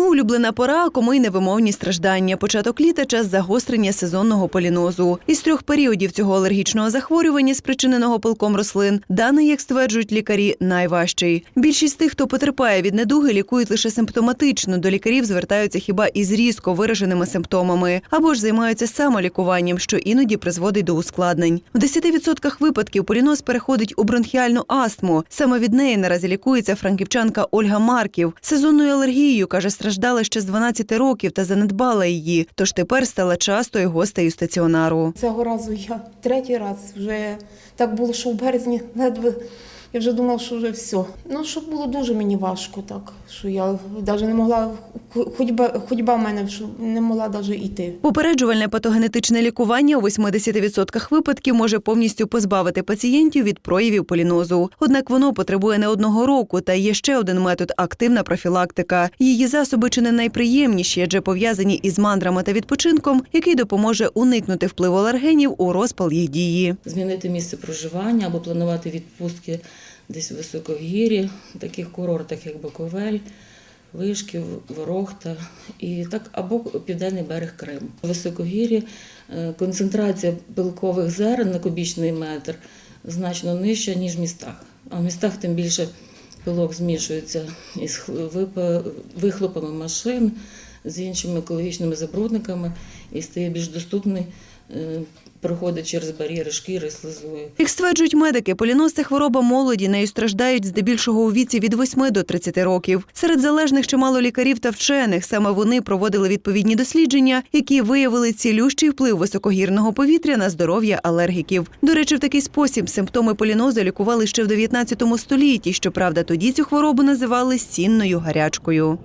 Кому улюблена пора, кому й невимовні страждання. Початок літа час загострення сезонного полінозу. Із трьох періодів цього алергічного захворювання, спричиненого пилком рослин, даний, як стверджують лікарі, найважчий. Більшість тих, хто потерпає від недуги, лікують лише симптоматично. До лікарів звертаються хіба із різко вираженими симптомами, або ж займаються самолікуванням, що іноді призводить до ускладнень. В 10% випадків поліноз переходить у бронхіальну астму. Саме від неї наразі лікується франківчанка Ольга Марків. Сезонною алергією каже, страждала ще з 12 років та занедбала її. Тож тепер стала частою гостею стаціонару. Цього разу я третій раз вже так було, що в березні ледве. Я вже думала, що вже все. Ну, що було дуже мені важко, так що я навіть не могла, ходьба, ходьба в мене що не могла навіть йти. Попереджувальне патогенетичне лікування у 80% випадків може повністю позбавити пацієнтів від проявів полінозу. Однак воно потребує не одного року. Та є ще один метод активна профілактика. Її засоби чи не найприємніші, адже пов'язані із мандрами та відпочинком, який допоможе уникнути впливу алергенів у розпал їх дії. змінити місце проживання або планувати відпустки десь в високогір'ї, таких курортах, як Буковель, Вишків, Ворохта і так, або південний берег Криму. В високогір'ї е, концентрація білкових зерен на кубічний метр значно нижча, ніж в містах. А в містах тим більше пилок змішується із хл- вихлопами машин, з іншими екологічними забрудниками і стає більш доступний, е, проходить через бар'єри шкіри, слизою. Як стверджують медики, поліноз – це хвороба молоді. Нею страждають здебільшого у віці від 8 до 30 років. Серед залежних чимало лікарів та вчених. Саме вони проводили відповідні дослідження, які виявили цілющий вплив високогірного повітря на здоров'я алергіків. До речі, в такий спосіб симптоми полінозу лікували ще в 19 столітті. Щоправда, тоді цю хворобу називали сінною гарячкою.